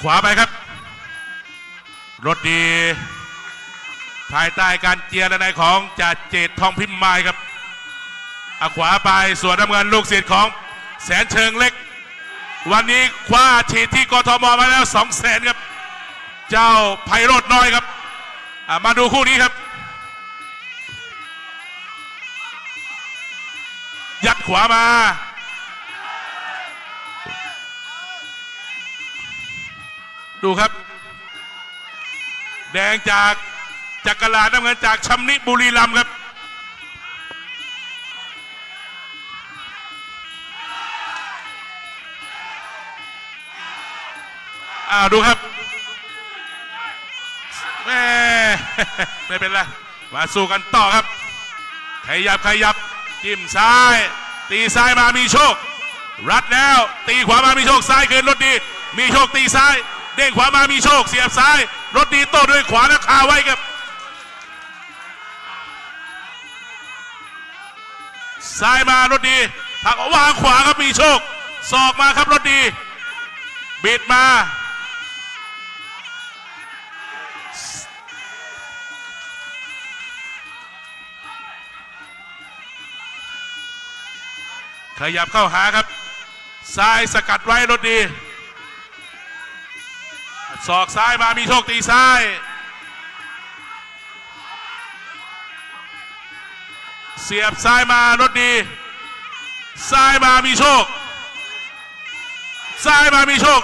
ขวาไปครับ รถดี ภายใต้การเจียรในของจ่าเจตทองพิมพ์ไม้ครับอขวาไปส่วนน้ำเงินลูกศิษย์ของแสนเชิงเล็ก วันนี้คว้าฉีดที่กทมมาแล้วสองแสนครับ เจ้าไพโรดน้อยครับ มาดูคู่นี้ครับ ยัดขวามา ดูครับ แดงจากจักรลาน้ำเงินจากชำนิบุรีรัมย์ครับ อ่าดูครับแม่ไม่เป็นไรมาสู้กันต่อครับ ขยับขยับ จิ้มซ้าย ตีซ้ายมามีโชค รัดแล้ว ตีขวามามีโชค ซ้ายคืนรถดี มีโชคตีซ้าย เด้งขวามามีโชคเสียบซ้าย รถดีโต้ด้วยขวาแล้วคาไว้ครับซ้ายมารถดีผักวางขวาครับมีโชคศอกมาครับรถดีบิดมาขยับเข้าหาครับ ซ้ายสกัดไว้รถดี ศอกซ้ายมามีโชคตีซ้ายเสียบซ้ายมารถดีซ้ายมามีโชคซ้ายมามีโชค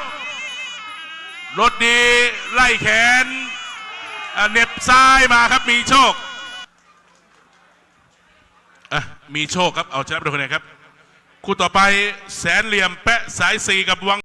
รถดีไล่แขนเน็บซ้ายมาครับมีโชคอะมีโชคครับเอาชนะไปดูคะแนนครับ คู่ต่อไปแสนเหลี่ยมแปะสายสีกับวัง